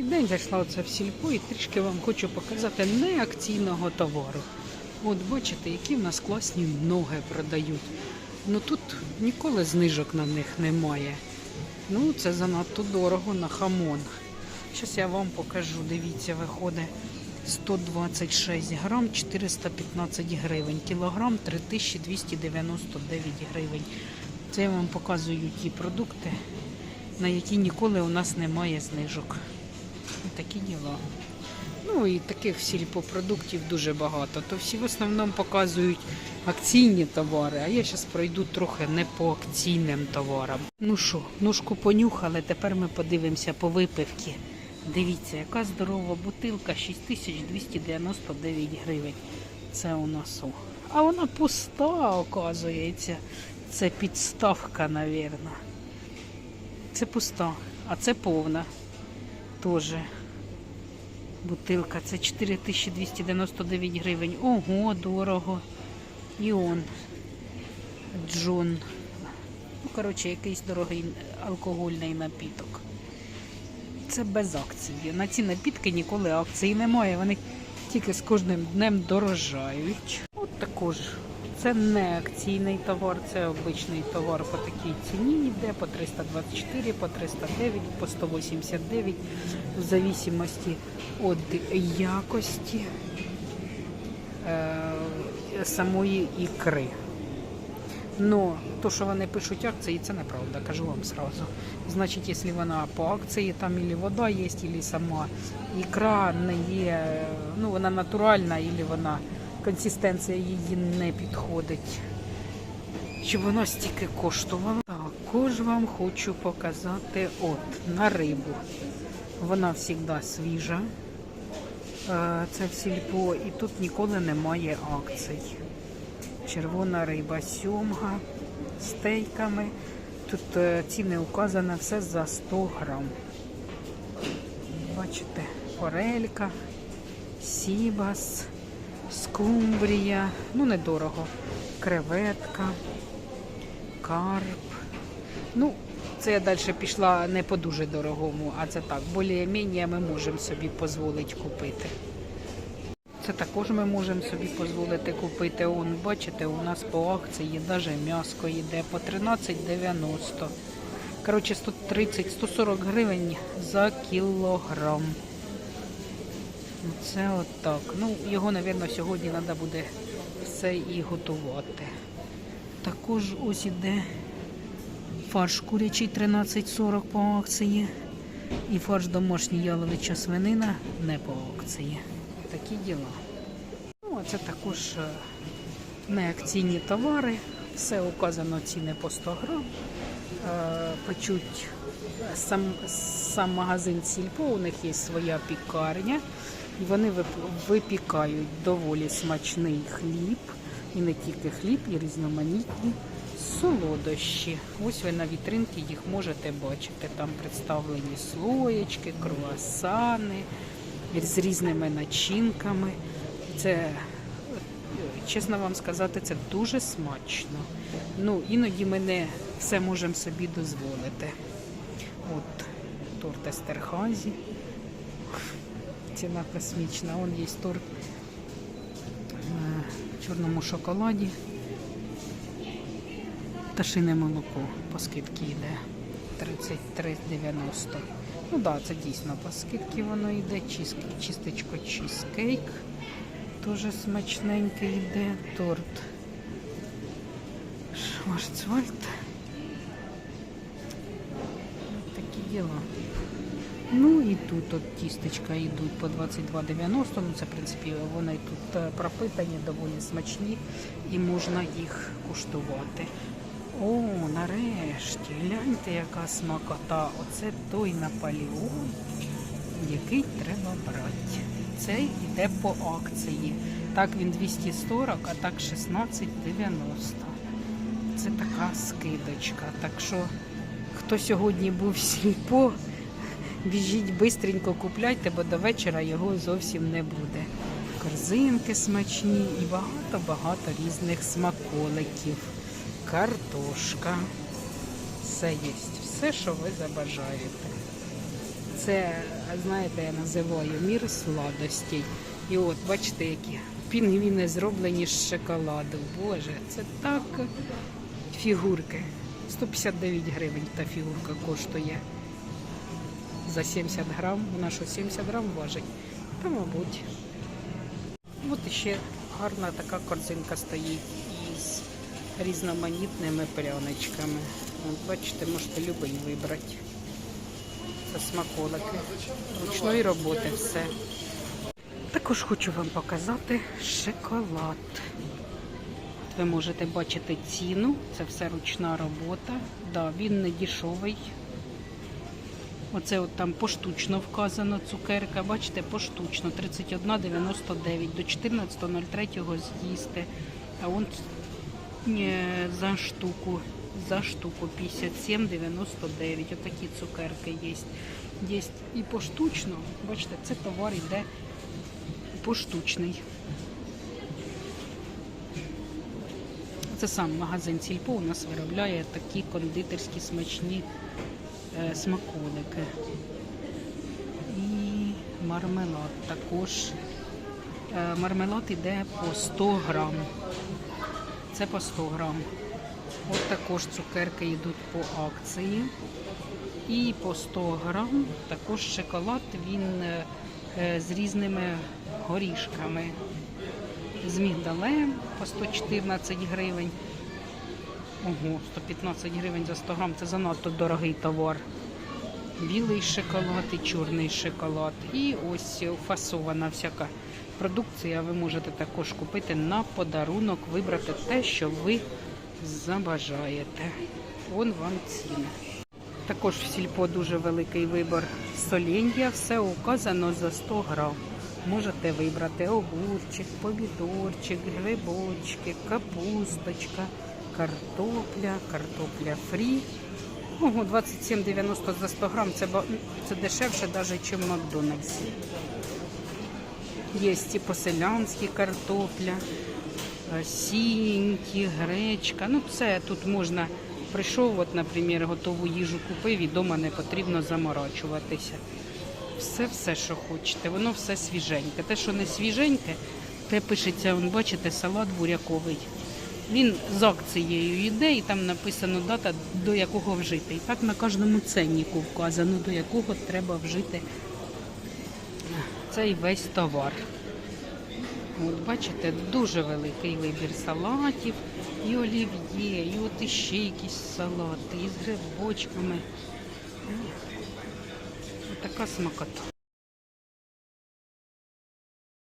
Добрий день, зайшла оце в сільпо і трішки вам хочу показати неакційного товару. От бачите, які в нас класні ноги продають. Ну тут ніколи знижок на них немає. Ну, це занадто дорого на хамон. Зараз я вам покажу. Дивіться, виходить 126 грам 415 гривень. Кілограм 3299 гривень. Це я вам показую ті продукти, на які ніколи у нас немає знижок. Такі діла. Ну і таких сільпопродуктів дуже багато. То всі в основному показують акційні товари, а я зараз пройду трохи не по акційним товарам. Ну що, ножку понюхали, тепер ми подивимося по випивці. Дивіться, яка здорова бутилка 6299 гривень. Це у нас. А вона пуста, оказується. Це підставка, навірно. Це пуста, а це повна. Тоже бутилка. Це 4299 гривень. Ого, дорого. І он. Джон. Ну, коротше, якийсь дорогий алкогольний напіток. Це без акції. На ці напітки ніколи акції немає. Вони тільки з кожним днем дорожають. От також. Це не акційний товар, це обичний товар по такій ціні йде по 324, по 309, по 189, в зависимості від якості е, самої ікри. Но то, що вони пишуть акції, це неправда, кажу вам сразу. Значить, якщо вона по акції, там і вода є, і сама ікра не є, ну вона натуральна, і вона консистенція її не підходить. Щоб вона стільки коштувала. Також вам хочу показати от на рибу. Вона завжди свіжа. Е, Це в сільпо, і тут ніколи немає акцій. Червона риба, сьомга, стейками. Тут е, ціни указано все за 100 грам. Бачите, форелька, сібас, скумбрія, ну недорого, креветка, карп. Ну, це я далі пішла не по дуже дорогому, а це так, більш-менш ми можемо собі дозволити купити. Це також ми можемо собі дозволити купити. Он, бачите, у нас по акції навіть м'яско йде по 13,90. Коротше, 130-140 гривень за кілограм. Це от так. Ну, його, мабуть, сьогодні треба буде все і готувати. Також ось іде фарш курячий 13,40 по акції. І фарш домашній яловича свинина не по акції. Такі діла. Ну, а це також е, неакційні товари. Все указано ціни по 100 грам. Е, Печуть сам, сам магазин Сільпо, у них є своя пікарня. І вони випікають доволі смачний хліб. І не тільки хліб, і різноманітні солодощі. Ось ви на вітринці їх можете бачити. Там представлені слоєчки, круасани з різними начинками. Це, чесно вам сказати, це дуже смачно. Ну, іноді ми не все можемо собі дозволити. От торт Естерхазі. Ціна космічна. Он є торт е, в чорному шоколаді. Пташине молоко по скидці йде 33,90. Ну так, да, це дійсно по скидці воно йде. Чистечко чизкейк. Дуже смачненький йде. Торт Шварцвальд. Такі діла. Ну і тут от тістечка йдуть по 22,90. Ну це, в принципі, вони тут е, пропитані, доволі смачні і можна їх куштувати. О, нарешті, гляньте, яка смакота. Оце той Наполеон, який треба брати. Цей йде по акції. Так він 240, а так 16,90. Це така скидочка. Так що, хто сьогодні був в сільпо, біжіть бистренько купляйте, бо до вечора його зовсім не буде. Корзинки смачні і багато-багато різних смаколиків. Картошка. Все є. Все, що ви забажаєте. Це, знаєте, я називаю мір сладостей. І от, бачите, які пінгвіни зроблені з шоколаду. Боже, це так фігурки. 159 гривень та фігурка коштує за 70 грам. Вона що 70 грам важить? Та мабуть. От ще гарна така корзинка стоїть із різноманітними пряничками. От, бачите, можете любий вибрати. Це смаколики. Ручної роботи все. Також хочу вам показати шоколад. Ви можете бачити ціну, це все ручна робота. Да, він не дешевий. Оце от там поштучно вказано цукерка. Бачите, поштучно 31,99 до 14.03 з'їсти. А он е, за штуку, за штуку 57,99. Отакі цукерки є. Є і поштучно. Бачите, це товар йде поштучний. Це сам магазин Сільпо у нас виробляє такі кондитерські смачні смаколики. І мармелад також. Е, мармелад йде по 100 грам. Це по 100 грам. От також цукерки йдуть по акції. І по 100 грам також шоколад, він е, е, з різними горішками. З мігдалем по 114 гривень. Ого, 115 гривень за 100 грам це занадто дорогий товар. Білий шоколад і чорний шоколад. І ось фасована всяка продукція. Ви можете також купити на подарунок, вибрати те, що ви забажаєте. Вон вам ціни. Також в сільпо дуже великий вибір соління, все указано за 100 грам. Можете вибрати огурчик, помідорчик, грибочки, капусточка, картопля, картопля фрі. Ого, 27,90 за 100 грам. Це, це дешевше навіть, ніж в Макдональдсі. Є і по-селянськи картопля, е, сіньки, гречка. Ну, це тут можна прийшов, от, наприклад, готову їжу купив і вдома не потрібно заморачуватися. Все, все, що хочете, воно все свіженьке. Те, що не свіженьке, те пишеться, бачите, салат буряковий. Він з акцією йде і там написано дата, до якого вжити. І так на кожному ценнику вказано, до якого треба вжити цей весь товар. От бачите, дуже великий вибір салатів, і олів'є, і от іще якісь салати, і з грибочками. Така смакота.